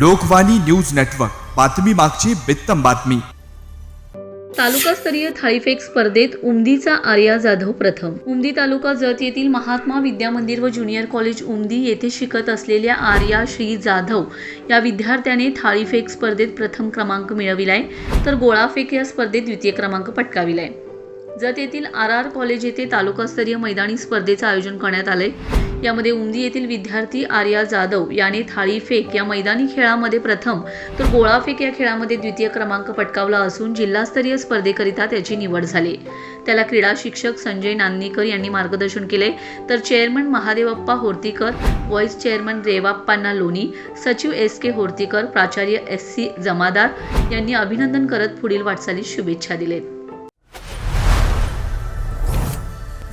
Lokvani news network. बातमी मागची बित्तम बातमी. तालुकास्तरीय थाळीफेक स्पर्धेत उमदीचा आर्या जाधव प्रथम. उमदी तालुका जत येथील महात्मा विद्या मंदिर व ज्युनियर कॉलेज उमदी येथे शिकत असलेल्या आर्या श्री जाधव या विद्यार्थ्याने थाळीफेक स्पर्धेत प्रथम क्रमांक मिळविलाय तर गोळाफेक या स्पर्धेत द्वितीय क्रमांक पटकाविलाय. जत येथील आर आर कॉलेज येथे तालुकास्तरीय मैदानी स्पर्धेचं आयोजन करण्यात आलंय. यामध्ये उमदी येथील विद्यार्थी आर्या जाधव याने थाळीफेक या मैदानी खेळामध्ये प्रथम तर गोळाफेक या खेळामध्ये द्वितीय क्रमांक पटकावला असून जिल्हास्तरीय स्पर्धेकरिता त्याची निवड झाली. त्याला क्रीडा शिक्षक संजय नांदनीकर यांनी मार्गदर्शन केले तर chairman Mahadevappa Hortikar vice chairman रेवाप्पांना लोणी सचिव एस के होर्तीकर प्राचार्य एस सी जमादार यांनी अभिनंदन करत पुढील वाटचालीस शुभेच्छा दिलेत.